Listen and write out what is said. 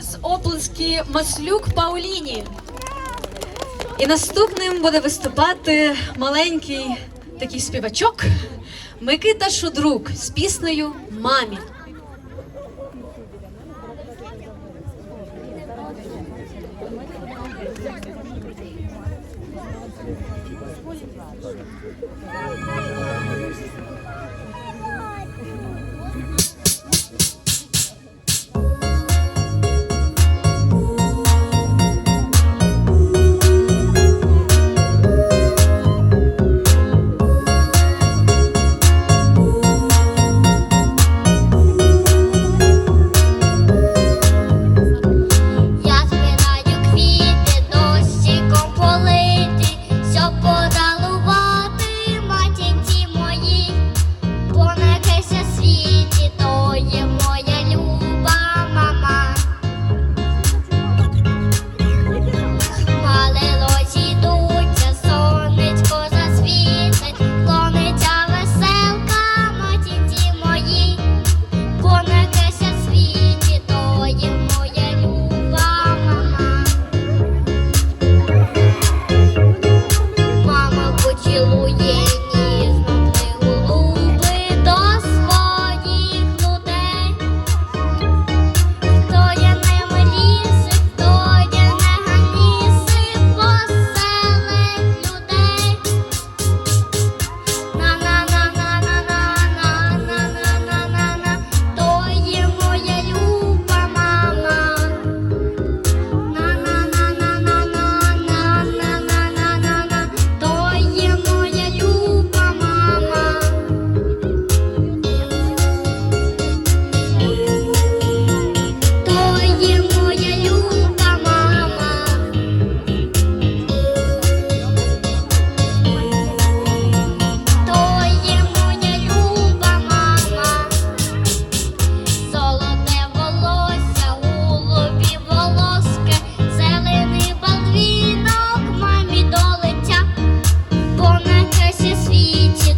зараз оплески Маслюк Пауліні. І наступним буде виступати маленький такий співачок Микита Шудрук з піснею Мамі. Nasce fit,